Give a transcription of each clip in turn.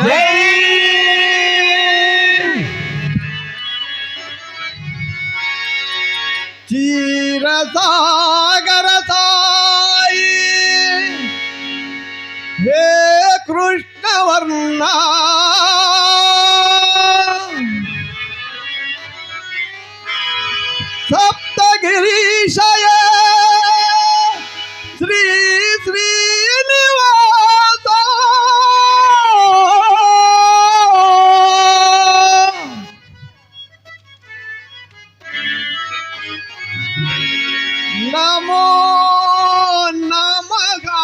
day. Tirasa garasa. Hey, Krishna Varnaya. నమో నమగా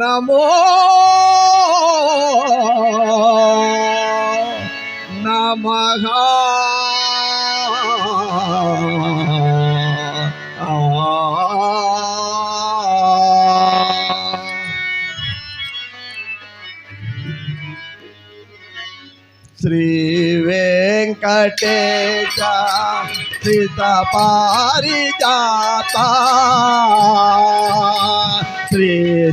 నమో వెంకటేశ శ్రీత పారిజాత శ్రీ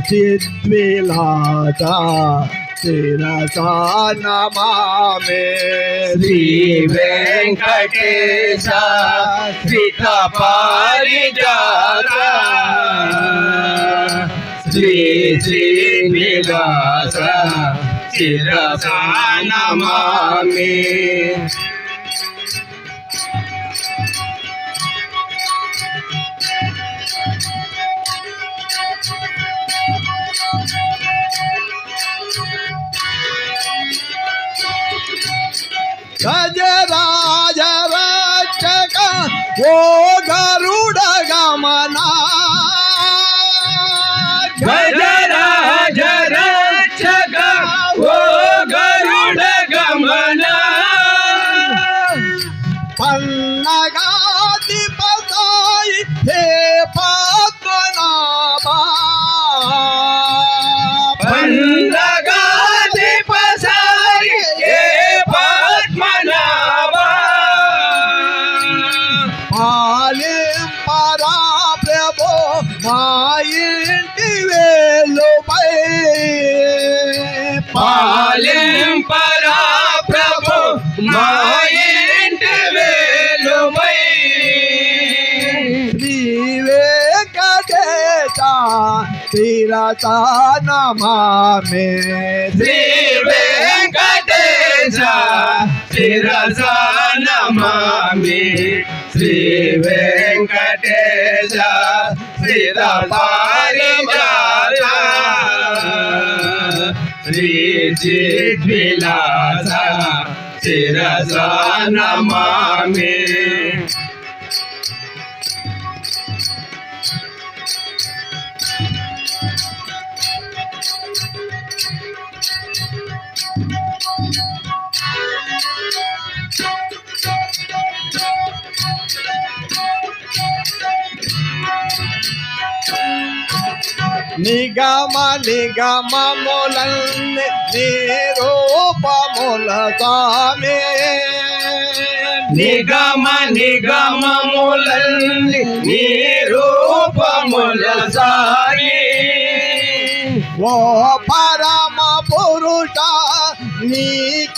సిద్విలాస శిరస నమామే శ్రీ వెంకటేశ శ్రీత పారిజాత శ్రీ శ్రీనివాస శిరస నమామి గజరాజ రక్షక. ఓ శిరస నమామే శ్రీ వెంకటేశ శిరస నమామి శ్రీ వెంకటేశ శిర పారిజాత శ్రీ చిద్విలాస నిగమ నిగమములన్ని నిరూపముల స్వామి నిగమ నిగమములన్ని నీ రూపముల సాయి ఓ పరమ పురుష నీకేమ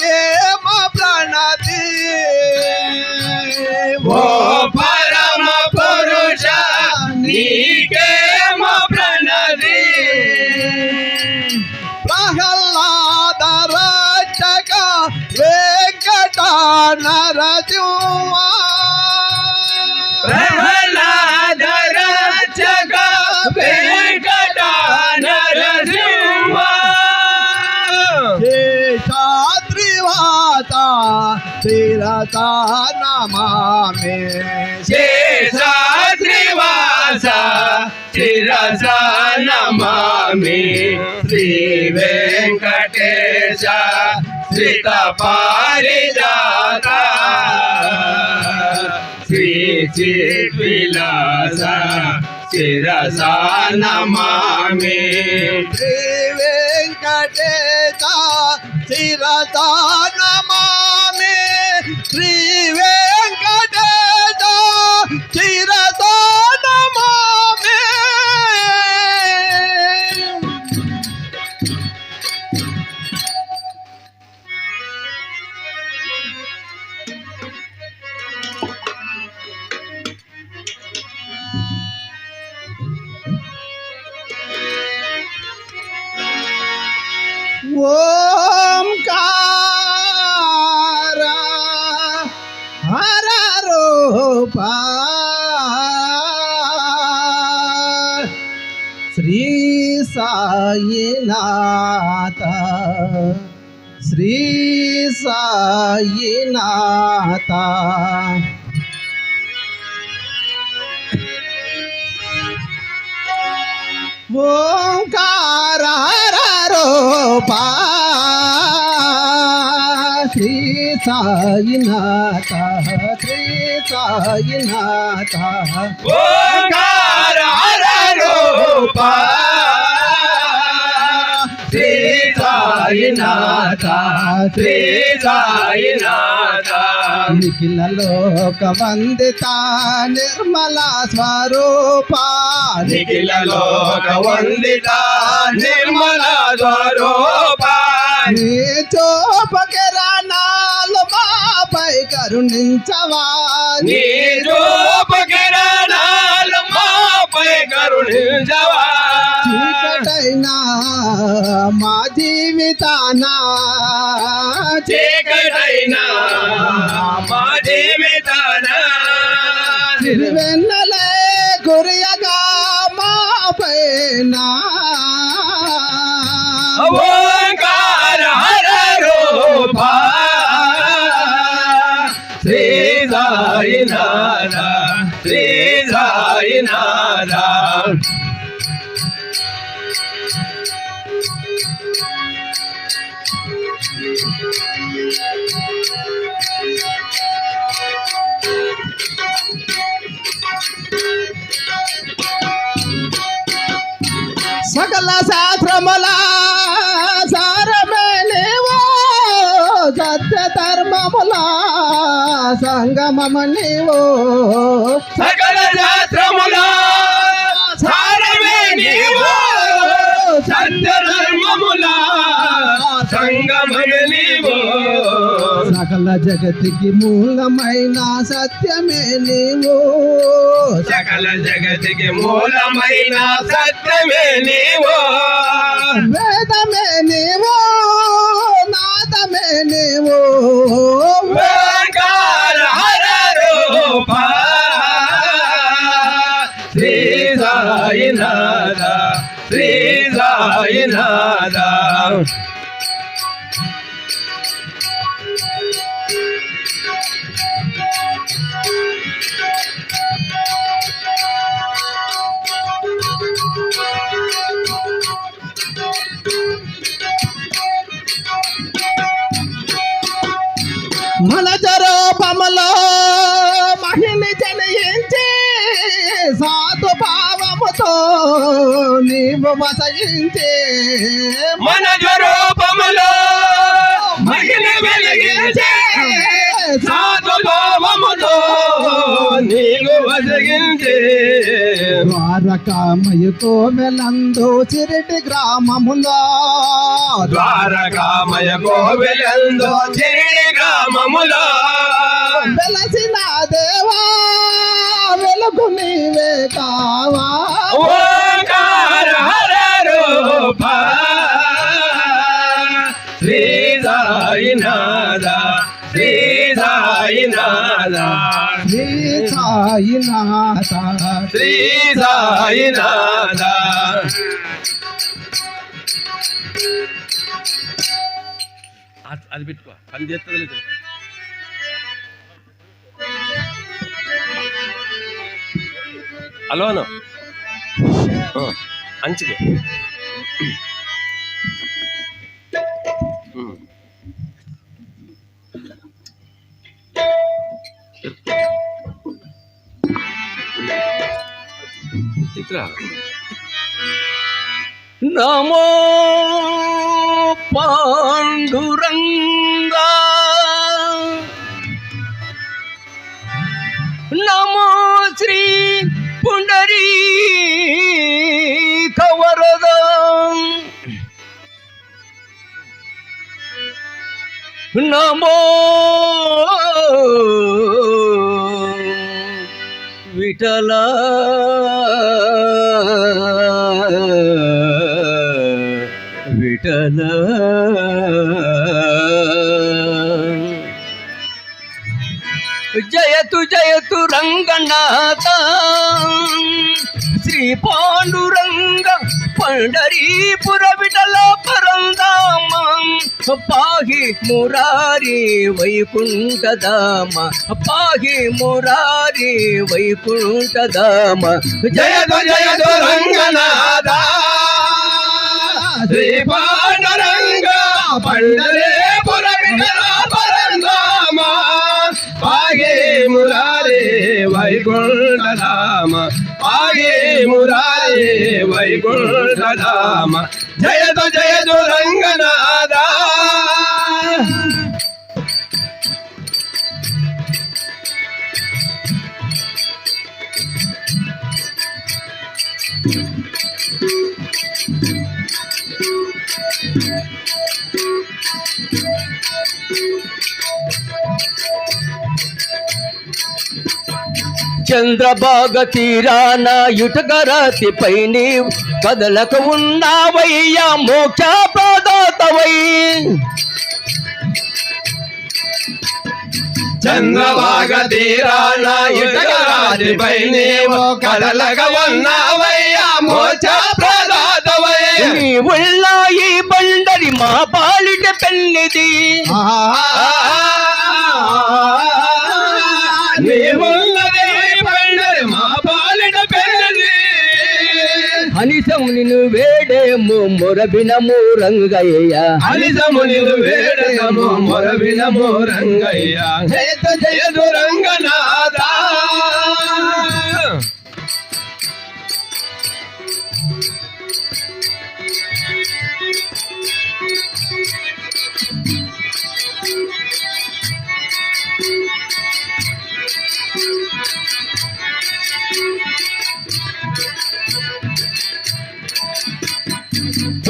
శిరస నమామే. శేషాద్రివాస శిరస నమామి. శ్రీ వెంకటేశ శ్రీత పారిజాత చిలాస చిద్విలాస నమామి శ్రీ వెంకటేశ శిరస నమామి శ్రీ సాయినాథ శ్రీ సాయినాథ ఓంకార రూప శ్రీ సాయినాథ శ్రీ సాయినాథ ఓంకార హర రూప సాయినాథ శ్రీ సాయినాథ. నిఖిల లోక వందిత నిర్మల స్వరూప. నిఖిల లోక వందిత నిర్మల స్వరూప. నీ చూపకిరణాలు మాపై కరుణించవా. నీ రూప కిరణాలు మాపై కరుణించవా చీకటైనా మా జీవితానా? చీకటైనా మా జీవితాన? తిరువెన్నలే కురియగా మా పైన? ఓంకార హర రూప శ్రీ సాయినాథ శ్రీ సాయినాథ సకల శాస్త్రముల సంగమమ నీవో సకల శాస్త్రముల సారమే నీవు. సత్య ధర్మముల సంగమమే నీవు. సకల జగతికి మూలమైన సత్యమే నీవు. సకల జగతికి మూలమైన సత్యమే నీవు. వేదమే నీవు నాదమే నీవు. శ్రీ సాయినాథ శ్రీ సాయినాథ నీవు వసయించి మన రూపములో మహిళ వెలిగించే సాధు భావముతో నీవు వసగించే ద్వారకామయుతో వెలందు చిరిటి గ్రామములో. ద్వారకామయ కోవిలందు చిరి గ్రామములో. వెలసిన దేవా వెలుగు నీవే కావా. సాయినాథ శ్రీ సాయినాథ శ్రీ సాయినాథ అది పెట్టుకో. పని చేస్తుంది లేదు? హలో అను. అంచుకే. నమో పాండురంగా. నమో శ్రీ పుండరీ కవరద నమో విఠల విఠల జయతు జయతు రంగనాథ. శ్రీ పాండురంగ పండరీపుర విఠల పరందామ. పాహి మురారి వైకుంఠధామ. పాహి మురారి వైకుంఠధామ. జయ జయ రంగనాథ. శ్రీ పాండురంగ పండరేపుర విఠల పరంధామ పాగే మురారే వైకుంఠ వైకుంఠధామ ఆగే మురారే వైకుంఠ వైకుంఠధామ జయతు జయతు రంగనాథ Thank you. చంద్రబాగ తీరాన యుటగరాతిపై నీవు కదలకు ఉన్నావయ్యా మోక్ష ప్రదాతవై చంద్రభాగ తీరాన ఇటకరాజుపై నీవు కదలక ఉన్నావయ్యా మోచ ప్రదాతవై నీ ఈ బండరి మా పాలిట పెన్నిది. హనిసం నిన్ను వేడేము మొరబినము రంగయ్య. అలిసమునిలు వేడము మొరవినము రంగయ్య. జయత జయదు రంగనాథ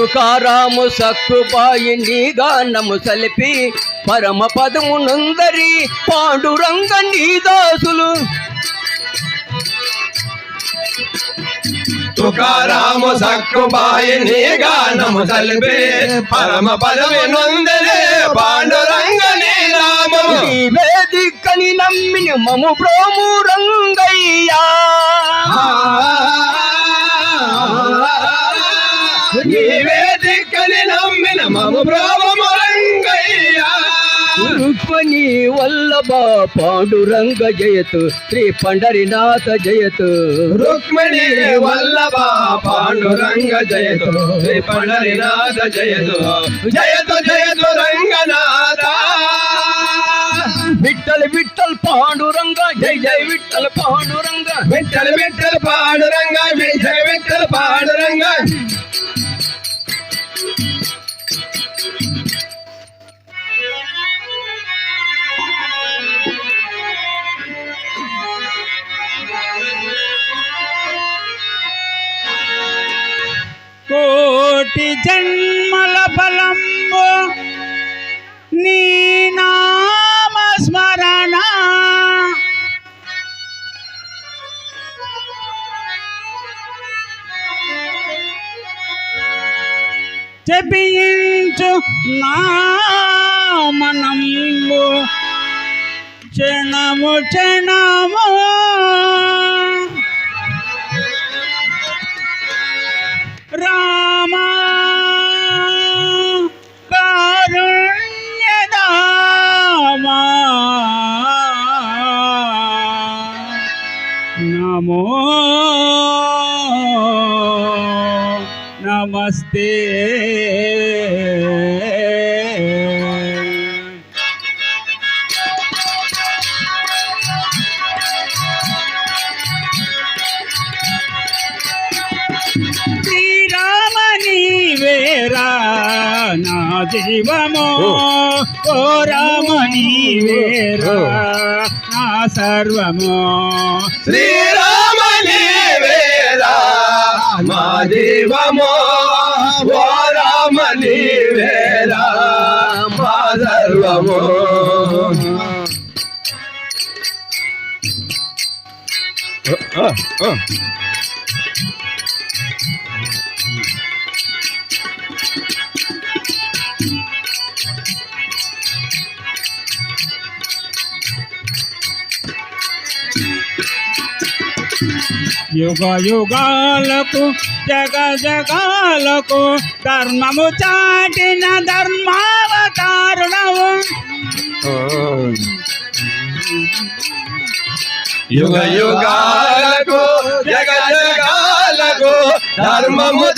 తుకారాము సక్కుబాయి నీ గానము సలిపి పరమ పదము నుందరి పాండురంగ నీ దాసులు. తుకారాము సక్కుబాయి నీ గానము సలిపే పరమ పదవి నొందరే పాండురంగ నీ నామము. నీ వేదికని నమ్మిన మము ప్రోము రంగయ్యా. నీవే దిక్కని నమ్మిన మము బ్రోవము రంగయ్య రుక్మణి వల్లభ పాండురంగ జయతు శ్రీ పండరినాథ జయతు. రుక్మిణి వల్లభ పాండురంగ జయతు శ్రీ పండరినాథ జయతు. జయతు జయతు రంగనాథ. విఠల్ విఠల్ పాండురంగ జై జై విఠల్ పాండురంగ విఠల్ విఠల్ పాండురంగ విఠల్ విఠల్ పాండురంగ కోటి జన్మల ఫలంబు నీ చెప్పించు నామనంబు క్షణము క్షణము. రామ కారుణ్యదామ నమో నమస్తే. శ్రీరామని వేరా నా జీవము. ఓ. రామ నీవేరా నా సర్వము. శ్రీరామ నీవేరా మా జీవమో. రామ నీవేరా మా oh. యుగ యుగాలకు జగ జగాలకు ధర్మము చాటిన ధర్మావతారుడవు యుగ యుగాలకు జగ జగాలకు ధర్మము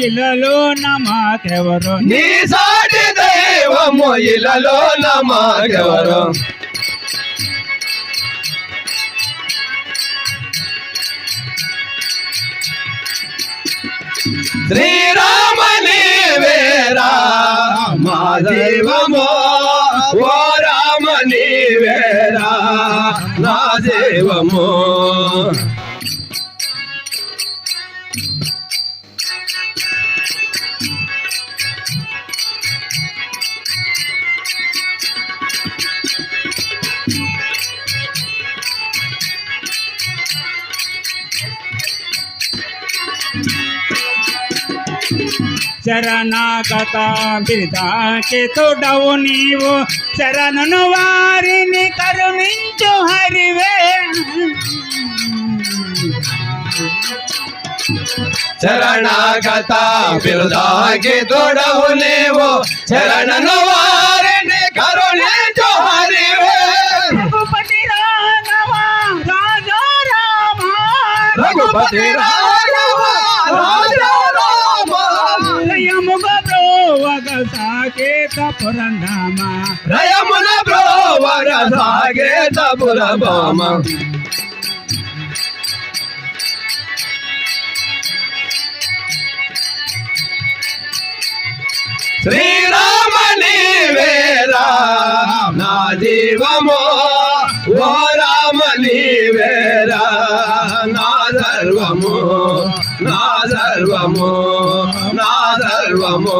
ఇలలో నమాకెవరు? నీ సాటి దైవము ఇలలో నమాకెవరు? శ్రీరామ నీవేరా మా దేవమో ఓ రామ నీవేరా నా దేవమో శరణాగత బిరుదాకి తోడవు నీవు శరణను వారిని కరుణించు హరివే శరణాగత బిరుదాకి తోడవు నీవు శరణను వారిని కరుణించు హరివే రఘుపతి రాఘవ రాజా రామ రఘుపతి రాఘవ బ్రోవగ సాకేత పురంధామ రయమున బ్రోవర సాగేత పురభామ శ్రీరామ నీవేరా నా జీవమో ఓ రామ నీవేరా నా సర్వము నా సర్వము నా సర్వము